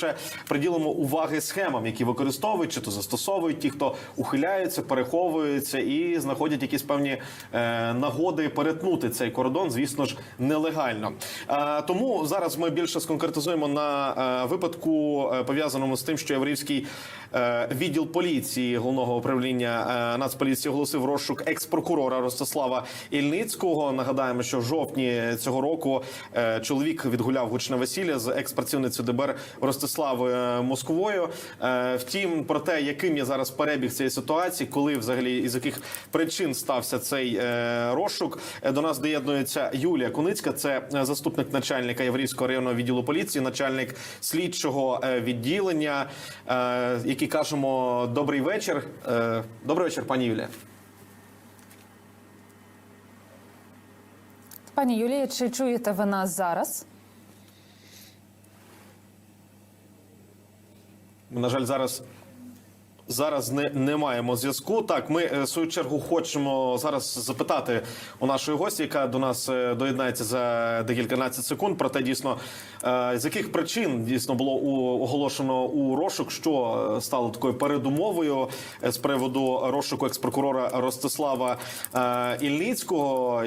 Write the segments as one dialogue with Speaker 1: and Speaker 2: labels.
Speaker 1: Ще приділимо уваги схемам, які використовують чи то застосовують ті, хто ухиляються, переховуються і знаходять якісь певні е, нагоди перетнути цей кордон, звісно ж, нелегально. Е, тому зараз ми більше сконкретизуємо на е, випадку, е, пов'язаному з тим, що Яврівський е, відділ поліції головного управління е, Нацполіції оголосив розшук екс-прокурора Ростислава Ільницького. Нагадаємо, що в жовтні цього року е, чоловік відгуляв гучне весілля з екс-працівницею ДБР Ростиславою Москвою. Е, Втім, про те, яким є зараз перебіг цієї ситуації, коли взагалі із яких причин стався цей е, розшук, е, до нас доєднується Юлія Куницька, це е, заступник начальника Яврівського районного відділу поліції, начальник слідчого е, відділення, який кажемо добрий вечір. Е, Добрий вечір, пані Юлія.
Speaker 2: Пані Юлія, чи чуєте ви нас зараз?
Speaker 1: На жаль, зараз. Зараз не, не маємо зв'язку. Так, ми е, в свою чергу хочемо зараз запитати у нашої гості, яка до нас е, доєднається за декільканадцять секунд. Про те, дійсно е, з яких причин дійсно було оголошено у розшук, що стало такою передумовою з приводу розшуку експрокурора Ростислава Ільницького.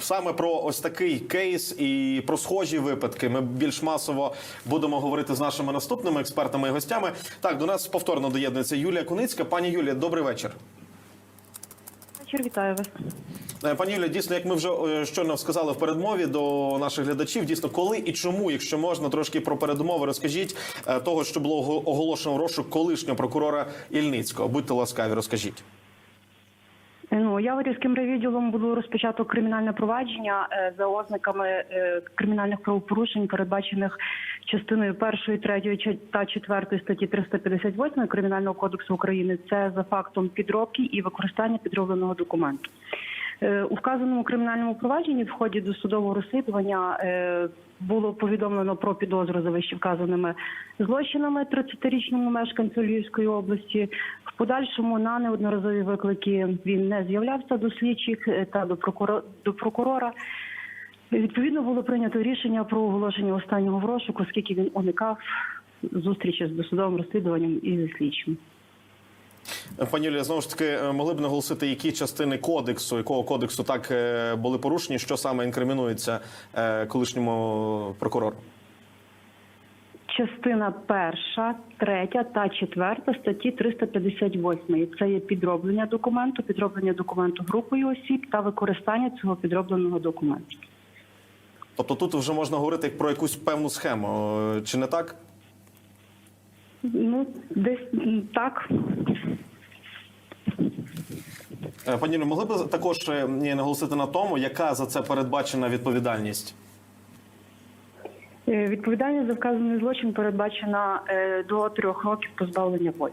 Speaker 1: Саме про ось такий кейс і про схожі випадки ми більш масово будемо говорити з нашими наступними експертами і гостями. Так, до нас повторно доєднується Юлія Куницька. Пані Юлія, добрий вечір.
Speaker 3: Вечір, вітаю вас.
Speaker 1: Е, Пані Юлія, дійсно, як ми вже е, щойно сказали в передмові до наших глядачів, дійсно, коли і чому, якщо можна, трошки про передумови розкажіть е, того, що було ого- оголошено в розшук колишнього прокурора Ільницького. Будьте ласкаві, розкажіть.
Speaker 3: Ну, Яворівським райвідділом було розпочато кримінальне провадження е, за ознаками е, кримінальних правопорушень, передбачених частиною першої, третьої чи- та четвертої статті 358 Кримінального кодексу України. Це за фактом підробки і використання підробленого документу. Е, У вказаному кримінальному провадженні в ході досудового розслідування е, було повідомлено про підозру за вище вказаними злочинами 30-річному мешканцю Львівської області. В подальшому на неодноразові виклики він не з'являвся до слідчих е, та до прокуро- до прокурора. Відповідно було прийнято рішення про оголошення останнього в розшуку, оскільки він уникав зустрічі з досудовим розслідуванням і зі слідчим.
Speaker 1: Пані Юлія, знову ж таки, е, могли б наголосити, які частини кодексу, якого кодексу так е, були порушені, що саме інкримінується е, колишньому прокурору?
Speaker 3: Частина перша, третя та четверта статті 358. Це є підроблення документу, підроблення документу групою осіб та використання цього підробленого документу.
Speaker 1: Тобто тут вже можна говорити про якусь певну схему, чи не так?
Speaker 3: Ну, десь так.
Speaker 1: Е, Пані могли б також е, наголосити на тому, яка за це передбачена відповідальність?
Speaker 3: Е, Відповідальність за вказаний злочин передбачена до трьох років позбавлення волі.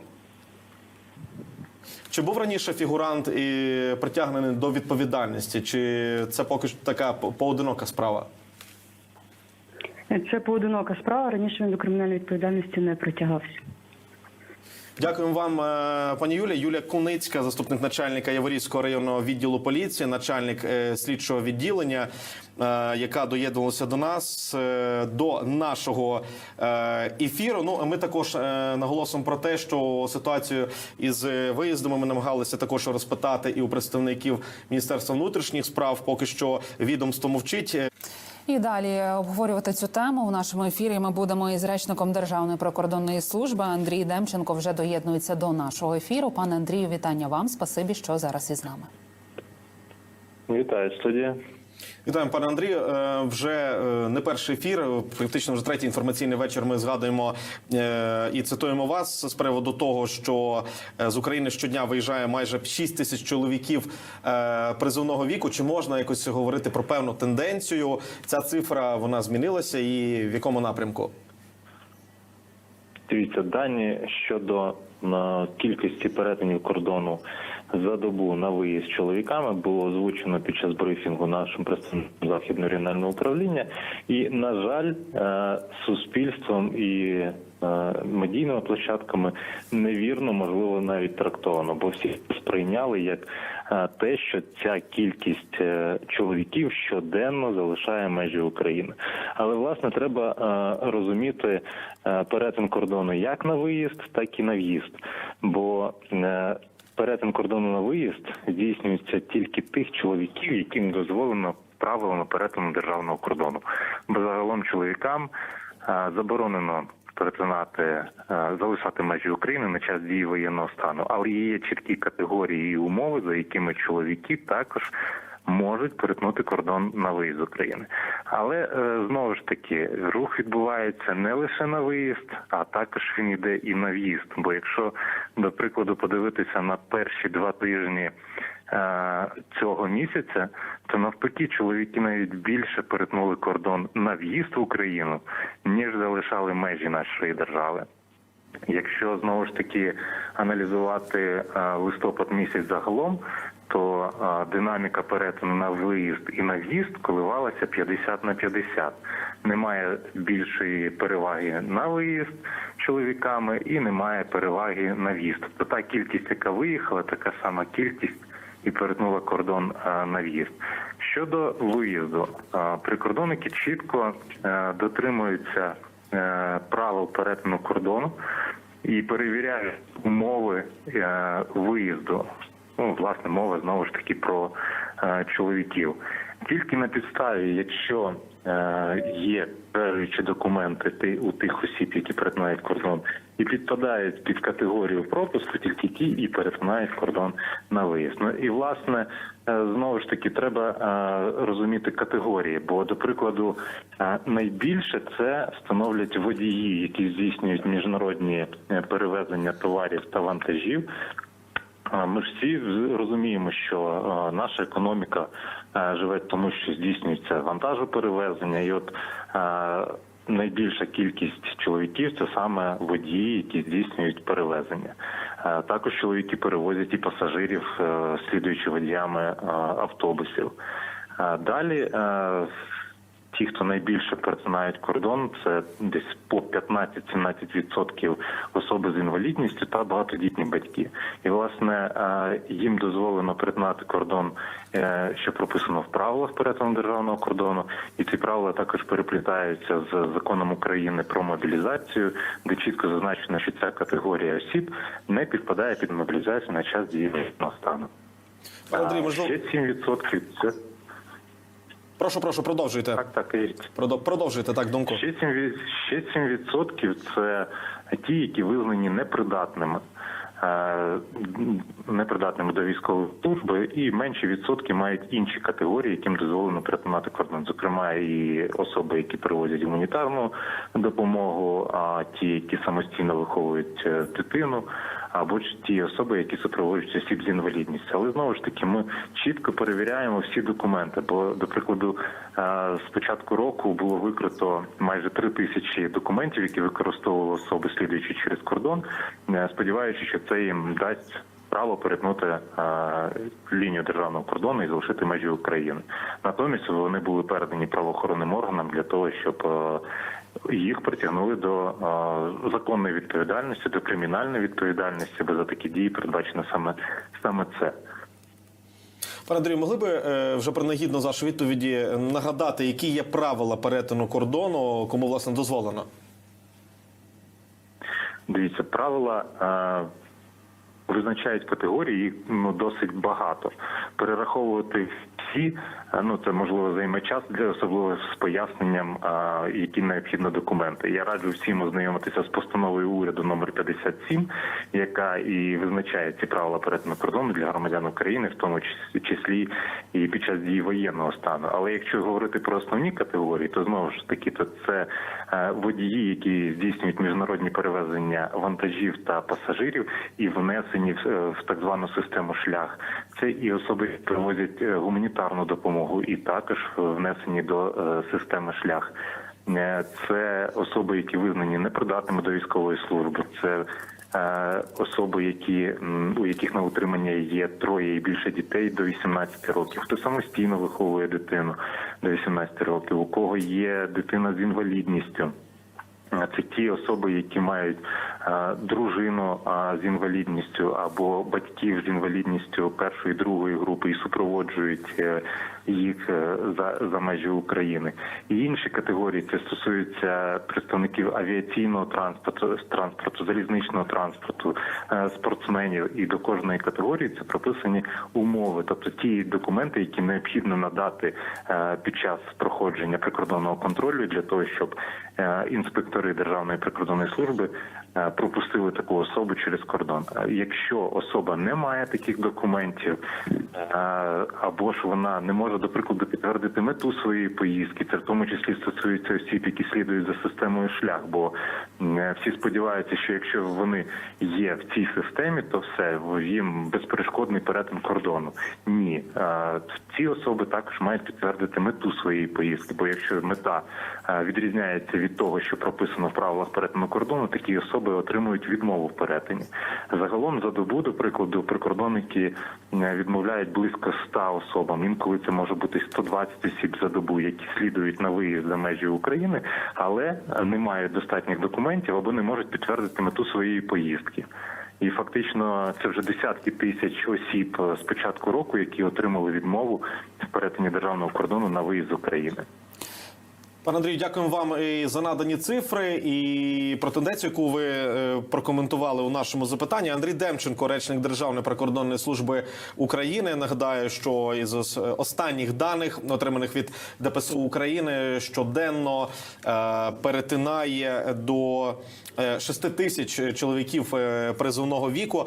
Speaker 1: Чи був раніше фігурант і притягнений до відповідальності, чи це поки що така поодинока справа?
Speaker 3: Це поодинока справа. Раніше він до кримінальної відповідальності не притягався.
Speaker 1: Дякуємо вам, е, пані Юлія. Юлія Куницька, заступник начальника Яворівського районного відділу поліції, начальник е, слідчого відділення, е, яка доєднувалася до нас до нашого ефіру. Ну ми також наголосимо про те, що ситуацію із виїздами ми намагалися також розпитати і у представників Міністерства внутрішніх справ. Поки що відомство мовчить.
Speaker 2: І далі обговорювати цю тему в нашому ефірі. Ми будемо із речником Державної прикордонної служби Андрій Демченко вже доєднується до нашого ефіру. Пане Андрію, вітання вам. Спасибі, що зараз із нами.
Speaker 4: Вітаю студія.
Speaker 1: Вітаємо, пане Андрію. Е, Вже е, не перший ефір, фактично вже третій інформаційний вечір. Ми згадуємо е, і цитуємо вас з приводу того, що е, з України щодня виїжджає майже 6 тисяч чоловіків е, призовного віку. Чи можна якось говорити про певну тенденцію? Ця цифра вона змінилася, і в якому напрямку?
Speaker 4: Дивіться, дані щодо кількості перетинів кордону за добу на виїзд чоловіками було озвучено під час брифінгу нашим представником західного регіонального управління. І, на жаль, е, суспільством і е, медійними площадками невірно, можливо, навіть трактовано, бо всі сприйняли як е, те, що ця кількість чоловіків щоденно залишає межі України. Але власне треба розуміти перетин кордону як на виїзд, так і на в'їзд. Бо перетин кордону на виїзд здійснюється тільки тих чоловіків, яким дозволено правилами перетину державного кордону. Бо загалом чоловікам е, заборонено перетинати, е, залишати межі України на час дії воєнного стану. Але є чіткі категорії і умови, за якими чоловіки також можуть перетнути кордон на виїзд України. Але е, знову ж таки рух відбувається не лише на виїзд, а також він йде і на в'їзд. Бо якщо, до прикладу, подивитися на перші два тижні е, цього місяця, то навпаки чоловіки навіть більше перетнули кордон на в'їзд в Україну, ніж залишали межі нашої держави. Якщо знову ж таки аналізувати е, листопад місяць загалом, то е, динаміка перетину на виїзд і на в'їзд коливалася 50 на 50. Немає більшої переваги на виїзд чоловіками і немає переваги на в'їзд. Тобто та кількість, яка виїхала, така сама кількість і перетнула кордон е, на в'їзд. Щодо виїзду, е, прикордонники чітко е, дотримуються правил перетину кордону і перевіряють умови виїзду. Ну, власне, мова знову ж таки про чоловіків. Тільки на підставі, якщо є підтверджуючі документи ти- у тих осіб, які перетинають кордон, і підпадають під категорію пропуску, тільки ті і перетинають кордон на виїзд. Ну і власне е, знову ж таки треба е, розуміти категорії, бо до прикладу е, найбільше це становлять водії, які здійснюють міжнародні е, перевезення товарів та вантажів. Ми ж всі розуміємо, що наша економіка живе тому, що здійснюється вантажоперевезення, і от найбільша кількість чоловіків це саме водії, які здійснюють перевезення. Також чоловіки перевозять і пасажирів, е, слідуючи водіями автобусів. Далі е, Ті, хто найбільше перетинають кордон, це десь по 15-17% особи з інвалідністю та багатодітні батьки. І власне е, їм дозволено перетинати кордон, е, що прописано в правилах перетину державного кордону, і ці правила також переплітаються з законом України про мобілізацію, де чітко зазначено, що ця категорія осіб не підпадає під мобілізацію на час дії воєнного стану.
Speaker 1: Андрій, можливо,
Speaker 4: ще 7% це
Speaker 1: прошу, прошу, продовжуйте.
Speaker 4: так, так і
Speaker 1: Продо- Продовжуйте так думку.
Speaker 4: Ще 7%, ще 7% це ті, які визнані непридатними. Е, Непридатними до військової служби, і менші відсотки мають інші категорії, яким дозволено перетинати кордон. Зокрема, і особи, які привозять гуманітарну допомогу, а ті, які самостійно виховують е, дитину, або ж ті особи, які супроводжують осіб з інвалідністю. Але знову ж таки, ми чітко перевіряємо всі документи. Бо, до прикладу, е, з початку року було викрито майже три тисячі документів, які використовували особи, слідуючи через кордон, сподіваючись, що це їм дасть. Право перетнути е, лінію державного кордону і залишити межі України. Натомість вони були передані правоохоронним органам для того, щоб е, їх притягнули до е, законної відповідальності, до кримінальної відповідальності, бо за такі дії передбачено саме саме це.
Speaker 1: Пане Андрію, могли би вже принагідно з вашої відповіді нагадати, які є правила перетину кордону, кому власне дозволено?
Speaker 4: Дивіться, правила визначають категорії, їх ну досить багато. Перераховувати всі, е, ну це можливо займе час для особливо з поясненням, е, які необхідно документи. Я раджу всім ознайомитися з постановою уряду номер 57, яка і визначає ці правила перетину кордону для громадян України, в тому числі і під час дії воєнного стану. Але якщо говорити про основні категорії, то знову ж таки то це е, водії, які здійснюють міжнародні перевезення вантажів та пасажирів і внесені в, так звану систему шлях. Це і особи, які привозять е, гуманітарну допомогу, і також внесені до е, системи шлях. Е, Це особи, які визнані непридатними до військової служби. Це е, особи, які у яких на утримання є троє і більше дітей до 18 років, хто самостійно виховує дитину до 18 років, у кого є дитина з інвалідністю. Це ті особи, які мають е, дружину е, з інвалідністю або батьків з інвалідністю першої другої групи і супроводжують е, їх е, за, за межі України. І інші категорії це стосуються представників авіаційного транспорту, транспорту, залізничного транспорту, е, спортсменів. І до кожної категорії це прописані умови, тобто ті документи, які необхідно надати е, під час проходження прикордонного контролю для того, щоб е, інспектори Державної прикордонної служби пропустили таку особу через кордон. Е, Якщо особа не має таких документів, е, або ж вона не може, до прикладу, підтвердити мету своєї поїздки, це в тому числі стосується осіб, які слідують за системою шлях. Бо е, всі сподіваються, що якщо вони є в цій системі, то все їм безперешкодний перетин кордону. Ні, Е, ці особи також мають підтвердити мету своєї поїздки. Бо якщо мета е, відрізняється від того, що прописано в правилах перетину кордону, такі особи отримують відмову в перетині. Загалом за добу, до прикладу, прикордонники е, відмовляють близько 100 особам. Інколи це може бути 120 осіб за добу, які слідують на виїзд за межі України, але не мають достатніх документів або не можуть підтвердити мету своєї поїздки. І фактично це вже десятки тисяч осіб з початку року, які отримали відмову в перетині державного кордону на виїзд з України.
Speaker 1: Пане Андрію, дякуємо вам і за надані цифри і про тенденцію, яку ви е, прокоментували у нашому запитанні. Андрій Демченко, речник Державної прикордонної служби України, нагадаю, що із ос- останніх даних, отриманих від ДПСУ України, щоденно е, перетинає до 6 тисяч чоловіків е, призовного віку.